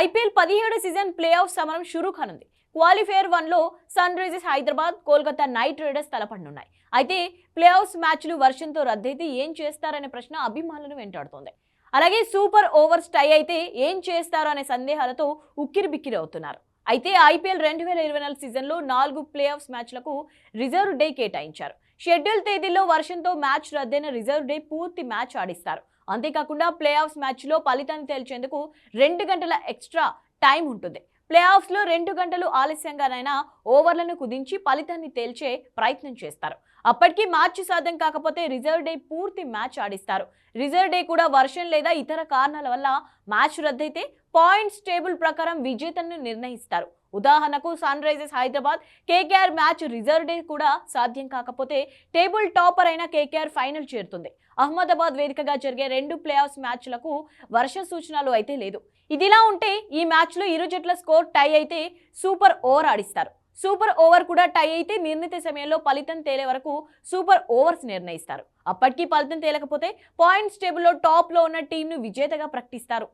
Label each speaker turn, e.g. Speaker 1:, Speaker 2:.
Speaker 1: IPL పదిహేడు season play of సమరం షురూ కానుంది. క్వాలిఫైయర్ వన్లో Sunrisers Hyderabad Kolkata knight riders తలపడనున్నాయి అయితే ప్లే ఆఫ్స్ మ్యాచ్లు వర్షంతో రద్దయితే ఏం చేస్తారనే ప్రశ్న అభిమానులను వెంటాడుతోంది. అలాగే సూపర్ ఓవర్స్ టై అయితే ఏం చేస్తారు అనే సందేహాలతో ఉక్కిరిబిక్కిరి అవుతున్నారు. అయితే ఐపీఎల్ రెండు వేల ఇరవై నాలుగు సీజన్లో నాలుగు ప్లే ఆఫ్స్ మ్యాచ్లకు రిజర్వ్ డే కేటాయించారు. షెడ్యూల్ తేదీల్లో వర్షంతో మ్యాచ్ రద్దైన రిజర్వ్ డే పూర్తి మ్యాచ్ ఆడిస్తారు. అంతేకాకుండా ప్లే ఆఫ్స్ మ్యాచ్లో ఫలితాన్ని తేల్చేందుకు రెండు గంటల ఎక్స్ట్రా టైం ఉంటుంది. ప్లే ఆఫ్స్లో రెండు గంటలు ఆలస్యంగానైనా ఓవర్లను కుదించి ఫలితాన్ని తేల్చే ప్రయత్నం చేస్తారు. అప్పటికీ మ్యాచ్ సాధ్యం కాకపోతే రిజర్వ్ డే పూర్తి మ్యాచ్ ఆడిస్తారు. రిజర్వ్ డే కూడా వర్షం లేదా ఇతర కారణాల వల్ల మ్యాచ్ రద్దయితే పాయింట్స్ టేబుల్ ప్రకారం విజేతను నిర్ణయిస్తారు. ఉదాహరణకు Sunrisers Hyderabad KKR match reserve day కూడా సాధ్యం కాకపోతే టేబుల్ టాపర్ అయిన కేకేఆర్ ఫైనల్ చేరుతుంది. అహ్మదాబాద్ వేదికగా జరిగే రెండు ప్లే ఆఫ్ మ్యాచ్లకు వర్ష సూచనలు అయితే లేదు. ఇదిలా ఉంటే ఈ మ్యాచ్లో ఇరు జట్ల స్కోర్ టై అయితే సూపర్ ఓవర్ ఆడిస్తారు. సూపర్ ఓవర్ కూడా టై అయితే నిర్ణీత సమయంలో ఫలితం తేలే వరకు సూపర్ ఓవర్స్ నిర్ణయిస్తారు. అప్పటికీ ఫలితం తేలకపోతే పాయింట్స్ టేబుల్లో టాప్లో ఉన్న టీంను విజేతగా ప్రకటిస్తారు.